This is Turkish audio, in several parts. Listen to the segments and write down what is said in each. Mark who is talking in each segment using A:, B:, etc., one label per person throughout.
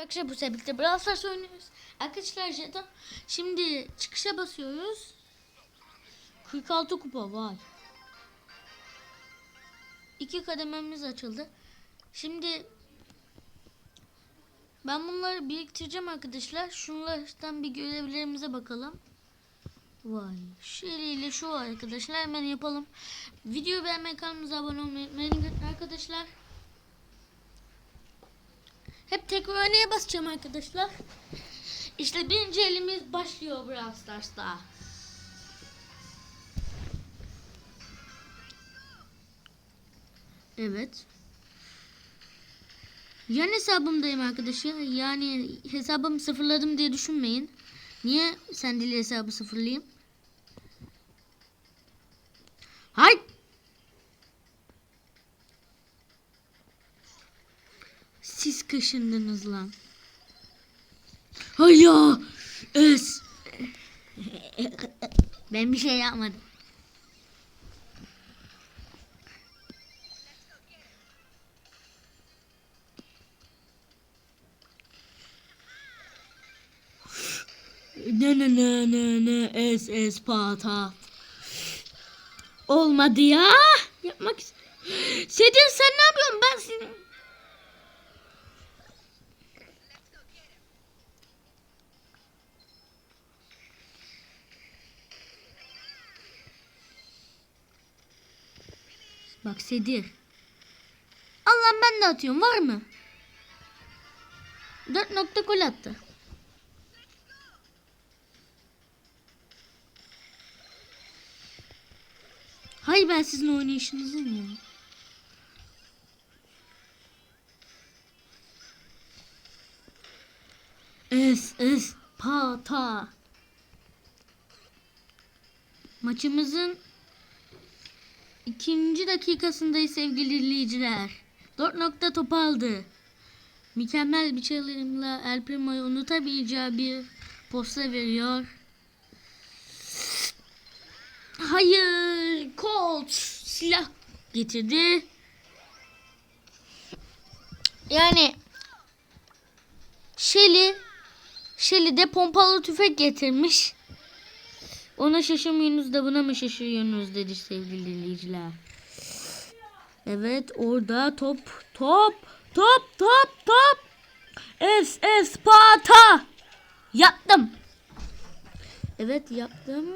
A: Arkadaşlar bu birlikte Brawl Stars oynuyoruz. Arkadaşlar jeton şimdi çıkışa basıyoruz. 46 kupa vay. İki kadememiz açıldı. Şimdi ben bunları biriktireceğim arkadaşlar. Şunlardan bir görevlerimize bakalım. Vay. Şu var arkadaşlar hemen yapalım. Videoyu beğenmeyi kanalımıza abone olmayı unutmayın arkadaşlar. Hep tekrar oynaya basacağım arkadaşlar. İşte birinci elimiz başlıyor Brawl Stars'ta. Evet. Yan hesabımdayım arkadaşlar. Yani hesabımı sıfırladım diye düşünmeyin. Niye sen dili hesabı sıfırlayayım? Hay! Siz kaşındınız lan. Hay ya! Es! ben bir şey yapmadım. Ne ne ne ne ne es es pata. Olmadı ya. Yapmak ist- Sedir sen ne yapıyorsun ben seni... Bak Sedir. Allah'ım ben de atıyorum var mı? 4 nokta gol attı. Hay ben sizin oynayışınızın ya. Es es pata. Maçımızın ikinci dakikasındayız sevgili izleyiciler. 4 nokta top aldı. Mükemmel bir çalımla El Primo'yu unutabileceği bir posta veriyor. Hayır. Colt silah getirdi. Yani Shelly Shelly de pompalı tüfek getirmiş. Ona şaşırmıyorsunuz da buna mı şaşırıyorsunuz dedi sevgili dinleyiciler. Evet orada top top top top top. Es Esparta. Yaptım. Evet yaptım.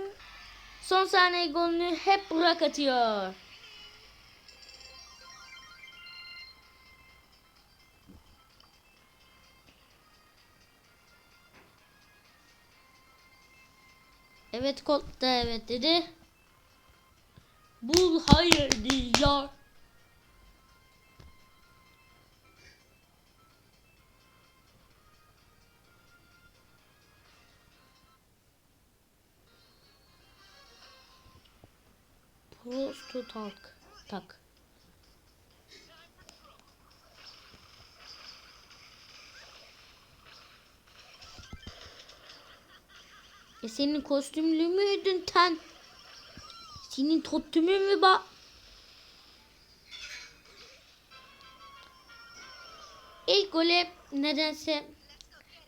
A: Son saniye golünü hep Burak atıyor. Evet Colt da evet dedi. Bul hayır diyor. Post to talk. Tak. Ya senin kostümlü müydün ten? Senin totümün mü ba? İlk gole nedense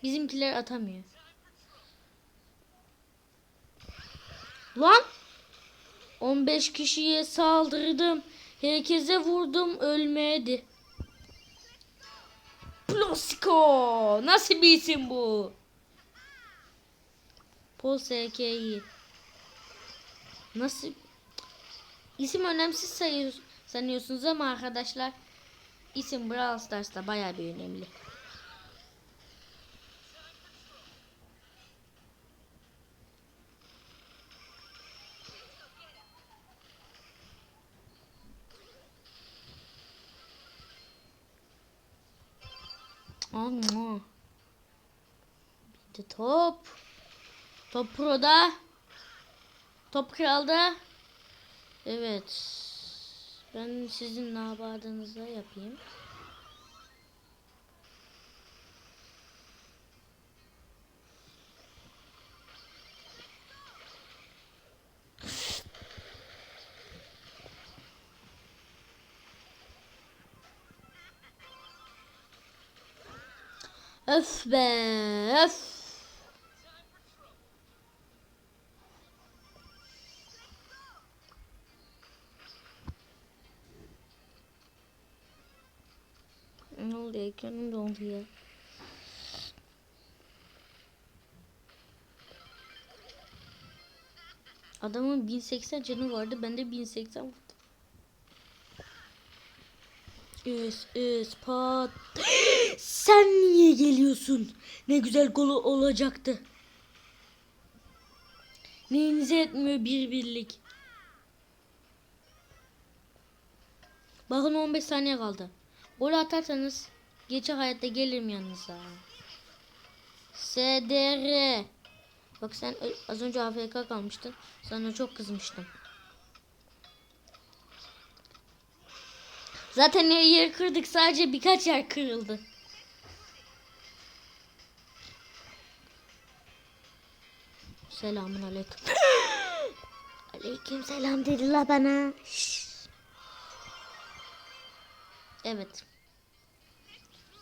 A: bizimkiler atamıyor. Lan! 15 kişiye saldırdım. Herkese vurdum ölmedi. Plosko! Nasıl bir isim bu? Pol SK'yi. Nasıl? İsim önemsiz sayıyor, sanıyorsunuz ama arkadaşlar isim Brawl Stars'ta bayağı bir önemli. Amma. Bir de top. Top Pro'da. Top Kral'da. Evet. Ben sizin nabadınıza yapayım. Öf be öf. Ne oldu ekranım dondu ya. Adamın 1080 canı vardı. Bende 1080 vardı. Üs üs pat. Sen niye geliyorsun? Ne güzel gol olacaktı. Neyinize etmiyor bir birlik. Bakın 15 saniye kaldı. Gol atarsanız geçe hayatta gelirim yanınıza. SDR. Bak sen az önce AFK kalmıştın. Sana çok kızmıştım. Zaten her yer kırdık sadece birkaç yer kırıldı. Selamun aleyküm. aleyküm selam dediler bana. Şşş. Evet.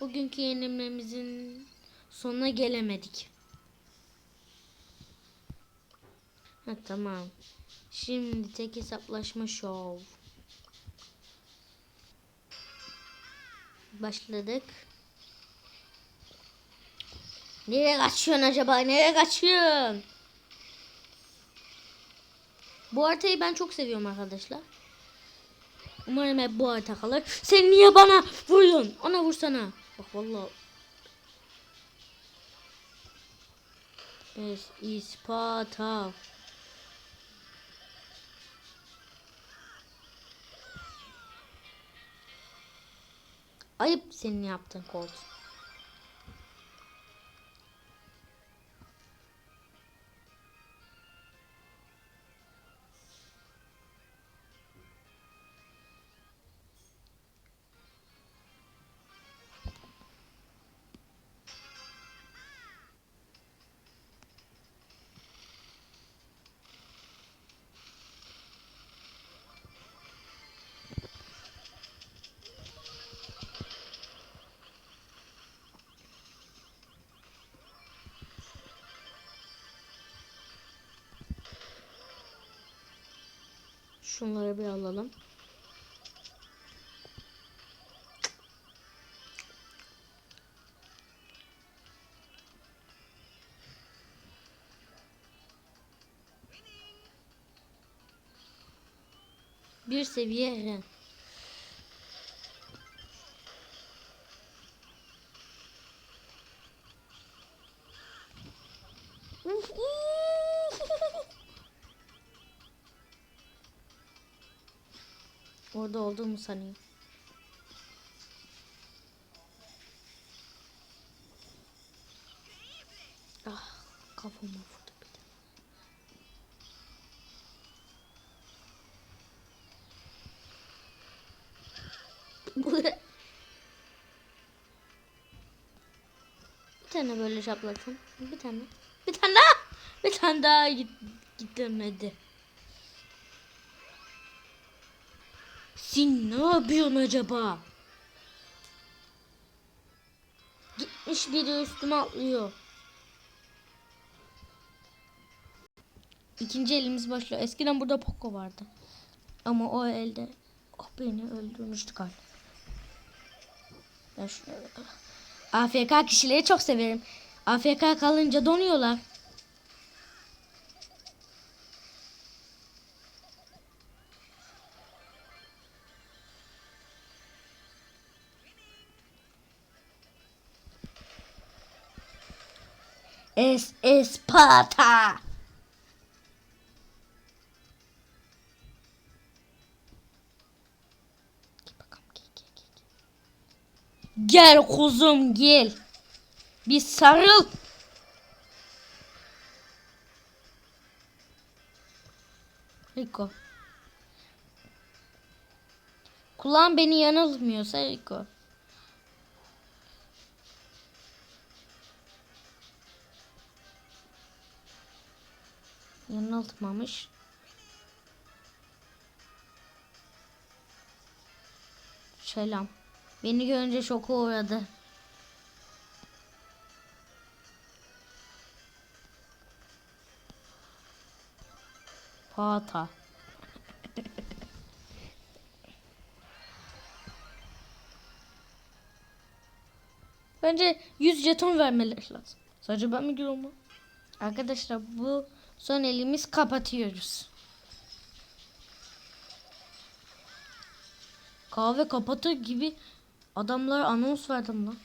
A: Bugünkü yenilmemizin sonuna gelemedik. Ha tamam. Şimdi tek hesaplaşma şov. Başladık. Nereye kaçıyorsun acaba? Nereye kaçıyorsun? Bu haritayı ben çok seviyorum arkadaşlar. Umarım hep bu harita kalır. Sen niye bana vuruyorsun? Ona vursana. Bak vallahi. Es Isparta. Ayıp senin yaptığın Colt. Şunları bir alalım. Bir seviye Eren. Olduğumu sanıyor. Ah kafama vurdu bir de. bir tane böyle şaplatın. Bir tane. Bir tane daha. Bir tane daha git, gitmedi. Sen ne yapıyorsun acaba? Gitmiş biri üstüme atlıyor. İkinci elimiz başlıyor. Eskiden burada Poco vardı. Ama o elde oh beni öldürmüştü galiba. Ben şunu AFK kişileri çok severim. AFK kalınca donuyorlar. Es Esparta. Gel kuzum gel. Bir sarıl. Rico. Kulağın beni yanıltmıyorsa Rico. yanıltmamış. Selam. Beni görünce şoka uğradı. Pata. Bence 100 jeton vermeleri lazım. Sadece ben mi gülüyorum? Arkadaşlar bu son elimiz kapatıyoruz. Kahve kapatır gibi adamlar anons verdim lan.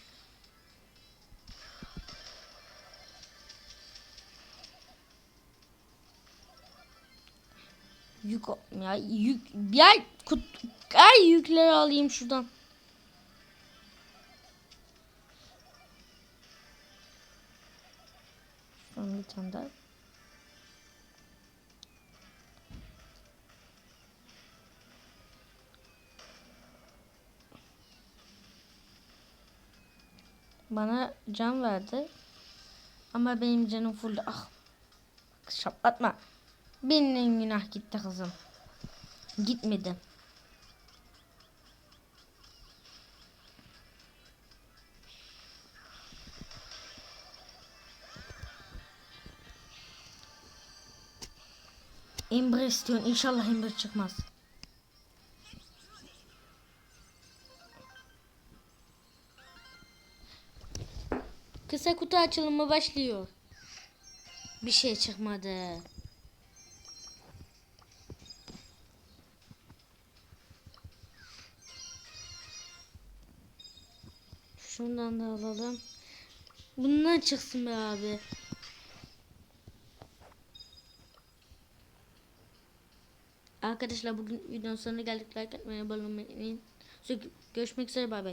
A: Yük ya yük ya kut ay yükleri alayım şuradan. Şuradan bir tane daha. Bana can verdi. Ama benim canım full. Ah. Şaplatma. Benim günah gitti kızım. Gitmedi. Ember istiyorsun. İnşallah Ember çıkmaz. Kısa kutu açılımı başlıyor. Bir şey çıkmadı. Şundan da alalım. Bundan çıksın be abi. Arkadaşlar bugün videonun sonuna geldik. Like atmayı, abone olmayı unutmayın. Görüşmek üzere bay bay.